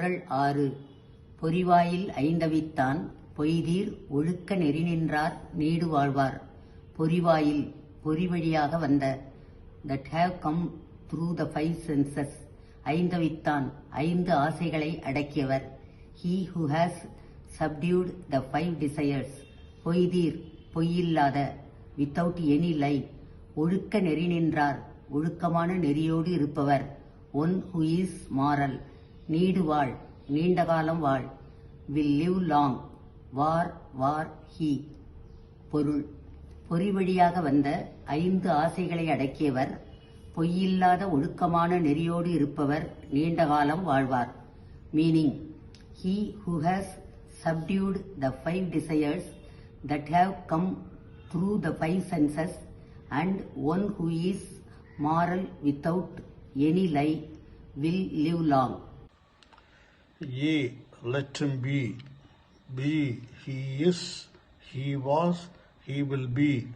குரல் ஆறு. பொறிவாயில் ஐந்தவித்தான் பொய்தீர் ஒழுக்க நெறி நின்றார் நீடு வாழ்வார். பொறிவாயில் பொறி வழியாக வந்த. That have come through the five senses ஐந்தவித்தான் ஐந்து ஆசைகளை அடக்கியவர். He who has subdued the five desires பொய்தீர் பொய்யில்லாத வித்தவுட் எனி லை ஒழுக்க நெறி நின்றார் ஒழுக்கமான நெறியோடு இருப்பவர். ஒன் ஹூ இஸ் மாரல் நீடு வாழ் நீண்ட காலம் வாழ் வில் லிவ் லாங் வார் வார் ஹி பொருள் பொறி வழியாக வந்த ஐந்து ஆசைகளை அடக்கியவர் பொய்யில்லாத ஒழுக்கமான நெறியோடு இருப்பவர் நீண்ட காலம் வாழ்வார் meaning he who has subdued the five desires that have come through the five senses and one who is moral without any lie will live long A. Let him be. B. He is, he was, he will be.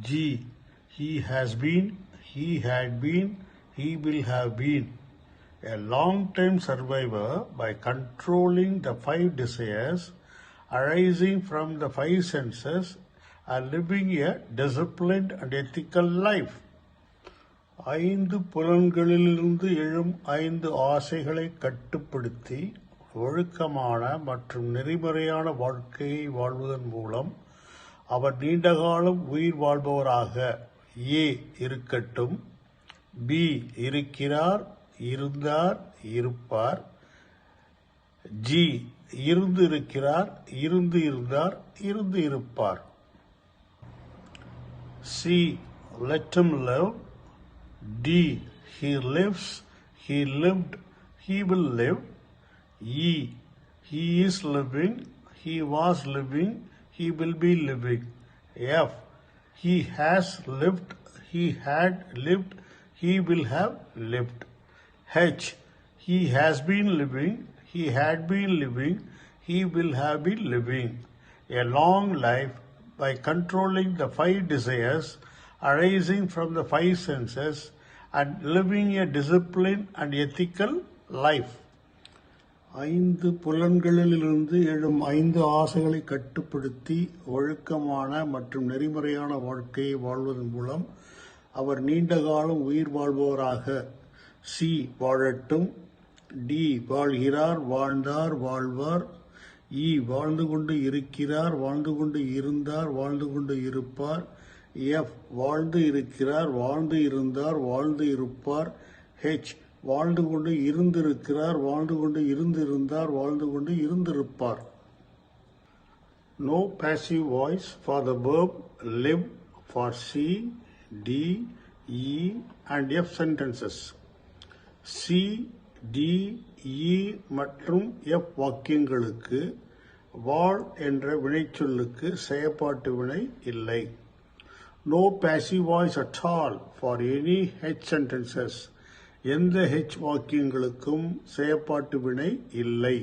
G. He has been, he had been, he will have been. A long time survivor by controlling the five desires arising from the five senses and living a disciplined and ethical life. ஐந்து புலன்களிலிருந்து எழும் ஐந்து ஆசைகளை கட்டுப்படுத்தி ஒழுக்கமான மற்றும் நெறிமுறையான வாழ்க்கையை வாழ்வதன் மூலம் அவர் நீண்டகாலம் உயிர் வாழ்பவராக ஏ இருக்கட்டும் பி இருக்கிறார் இருந்தார் இருப்பார் ஜி இருந்து இருக்கிறார் இருந்து இருந்தார் இருந்து இருப்பார் C let him love. D. He lives. He lived. He will live. E. He is living. He was living. He will be living. F. He has lived. He had lived. He will have lived. H. He has been living. He had been living. He will have been living. A long life by controlling the five desires arising from the five senses and living a disciplined and ethical life. ஐந்து புலன்களிலிருந்து எழும் ஐந்து ஆசைகளை கட்டுப்படுத்தி ஒழுக்கமான மற்றும் நெறிமுறையான வாழ்க்கையை வாழ்வதன் மூலம் அவர் நீண்ட காலம் உயிர் வாழ்பவராக. சி. வாழட்டும். டி. வாழ்கிறார் வாழ்ந்தார் வாழ்வார். இ. வாழ்ந்து கொண்டு இருக்கிறார் வாழ்ந்து கொண்டு இருந்தார் வாழ்ந்து கொண்டு இருப்பார். எஃப் வாழ்ந்து இருக்கிறார் வாழ்ந்து இருந்தார் வாழ்ந்து இருப்பார். ஹெச் வாழ்ந்து கொண்டு இருந்திருக்கிறார் வாழ்ந்து கொண்டு இருந்திருந்தார் வாழ்ந்து கொண்டு இருந்திருப்பார். No passive voice for the verb live for C D E and F sentences C D E மற்றும் எஃப் வாக்கியங்களுக்கு வாழ் என்ற வினைச்சொல்லுக்கு செயற்பாட்டு வினை இல்லை. no passive voice at all for any H sentences எந்த H வாக்கியங்களுக்கும் செயற்பாட்டு வினை இல்லை